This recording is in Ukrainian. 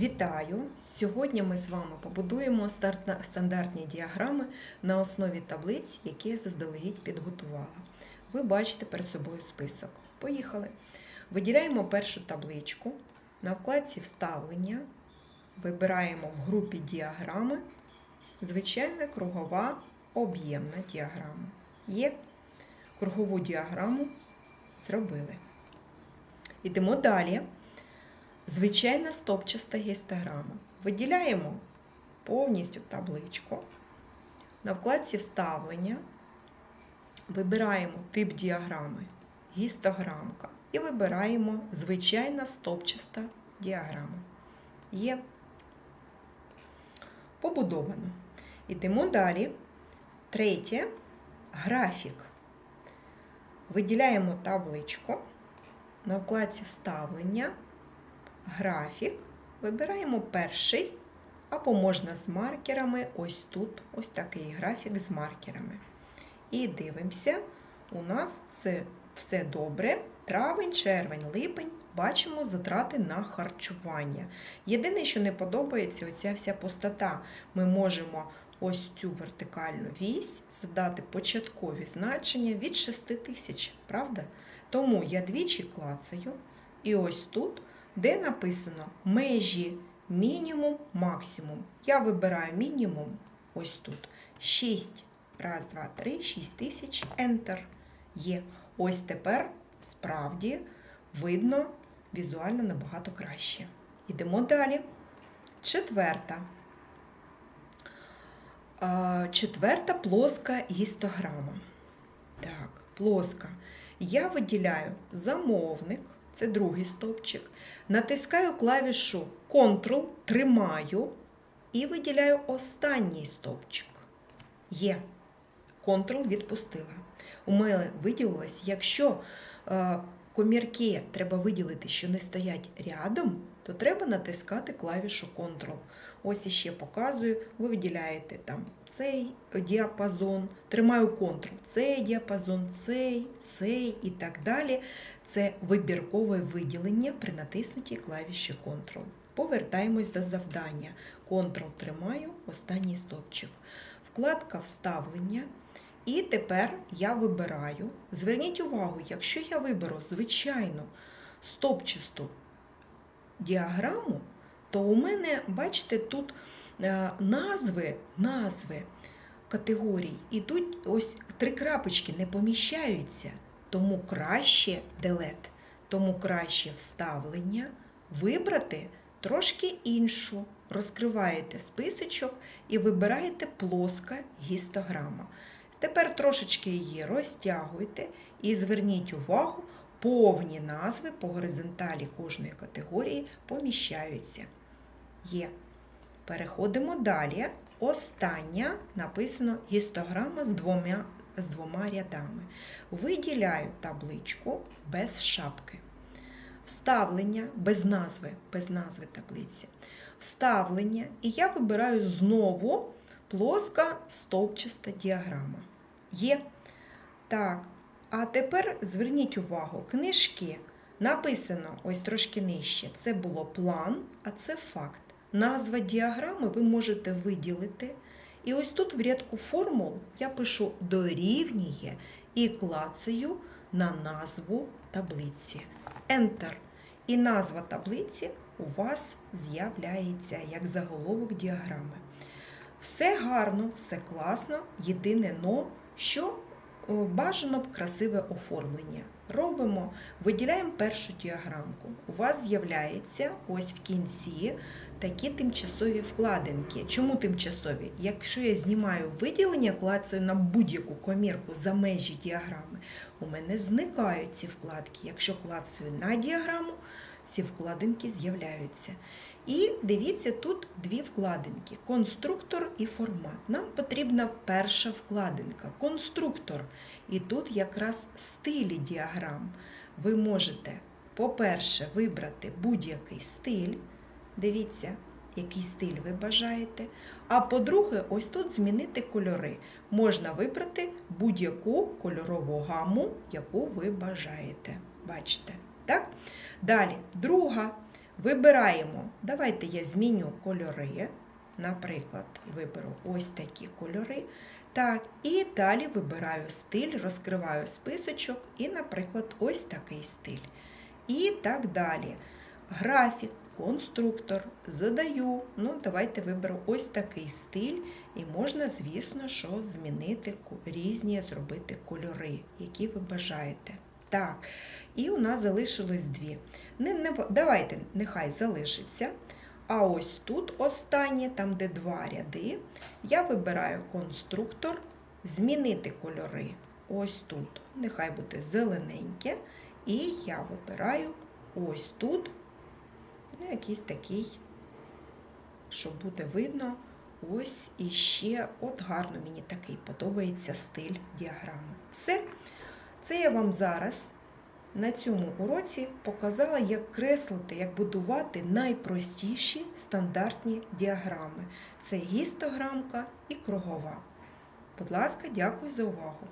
Вітаю! Сьогодні ми з вами побудуємо стандартні діаграми на основі таблиць, які я заздалегідь підготувала. Ви бачите перед собою список. Поїхали. Виділяємо першу табличку. На вкладці Вставлення вибираємо в групі діаграми звичайна кругова об'ємна діаграма. Є кругову діаграму зробили. Йдемо далі. Звичайна стопчаста гістограма. Виділяємо повністю табличку. На вкладці Вставлення вибираємо тип діаграми гістограмка і вибираємо звичайна стопчаста діаграма. Є побудовано. Йдемо далі. Третє графік. Виділяємо табличку. На вкладці Вставлення графік. Вибираємо перший, або можна з маркерами. Ось тут ось такий графік з маркерами. І дивимося, у нас все, все добре. Травень, червень, липень. Бачимо затрати на харчування. Єдине, що не подобається, оця вся пустота. Ми можемо ось цю вертикальну вісь задати початкові значення від 6 тисяч, правда? Тому я двічі клацаю, і ось тут де написано межі мінімум, максимум. Я вибираю мінімум ось тут. 6. Раз, два, три, 6 тисяч. Enter. Є. Ось тепер справді видно візуально набагато краще. Ідемо далі. Четверта. Четверта плоска гістограма. Так, плоска. Я виділяю замовник, це другий стовпчик. Натискаю клавішу Ctrl, тримаю і виділяю останній стовпчик. Є. Ctrl відпустила. У мене виділилось, якщо е, комірки треба виділити, що не стоять рядом, то треба натискати клавішу Ctrl. Ось іще показую, ви виділяєте там цей діапазон, тримаю Ctrl, цей діапазон, цей, цей і так далі. Це вибіркове виділення при натиснутій клавіші Ctrl. Повертаємось до завдання. Ctrl тримаю, останній стопчик. Вкладка Вставлення. І тепер я вибираю. Зверніть увагу, якщо я виберу звичайну стопчасту діаграму, то у мене, бачите, тут е, назви, назви категорій ідуть ось три крапочки не поміщаються. Тому краще делет, тому краще вставлення вибрати трошки іншу. Розкриваєте списочок і вибираєте плоска гістограма. Тепер трошечки її розтягуйте і зверніть увагу, повні назви по горизонталі кожної категорії поміщаються. Є. Переходимо далі. Остання написано гістограма з двома, з двома рядами. Виділяю табличку без шапки. Вставлення без назви, без назви таблиці. Вставлення. І я вибираю знову плоска стовпчаста діаграма. Є. Так. А тепер зверніть увагу, книжки написано ось трошки нижче. Це було план, а це факт. Назва діаграми ви можете виділити. І ось тут в рядку формул я пишу дорівнює і клацаю на назву таблиці. Enter. І назва таблиці у вас з'являється як заголовок діаграми. Все гарно, все класно. Єдине но, що бажано б красиве оформлення. Робимо, виділяємо першу діаграмку. У вас з'являється ось в кінці такі тимчасові вкладинки. Чому тимчасові? Якщо я знімаю виділення, клацаю на будь-яку комірку за межі діаграми, у мене зникають ці вкладки. Якщо клацаю на діаграму, ці вкладинки з'являються. І дивіться, тут дві вкладинки конструктор і формат. Нам потрібна перша вкладинка конструктор. І тут якраз стилі діаграм. Ви можете, по-перше, вибрати будь-який стиль. Дивіться, який стиль ви бажаєте. А по-друге, ось тут змінити кольори. Можна вибрати будь-яку кольорову гаму, яку ви бажаєте. Бачите? Так? Далі, друга Вибираємо, давайте я зміню кольори. Наприклад, виберу ось такі кольори. Так, і далі вибираю стиль, розкриваю списочок і, наприклад, ось такий стиль. І так далі. Графік, конструктор, задаю. Ну, давайте виберу ось такий стиль, і можна, звісно, що змінити різні, зробити кольори, які ви бажаєте. Так, і у нас залишилось дві. Не, не, давайте, нехай залишиться. А ось тут останнє, там де два ряди, я вибираю конструктор, змінити кольори. Ось тут. Нехай буде зелененьке. І я вибираю ось тут ну, якийсь такий, що буде видно. Ось іще, от гарно мені такий подобається стиль діаграми. Все. Це я вам зараз на цьому уроці показала, як креслити, як будувати найпростіші стандартні діаграми. Це гістограмка і кругова. Будь ласка, дякую за увагу.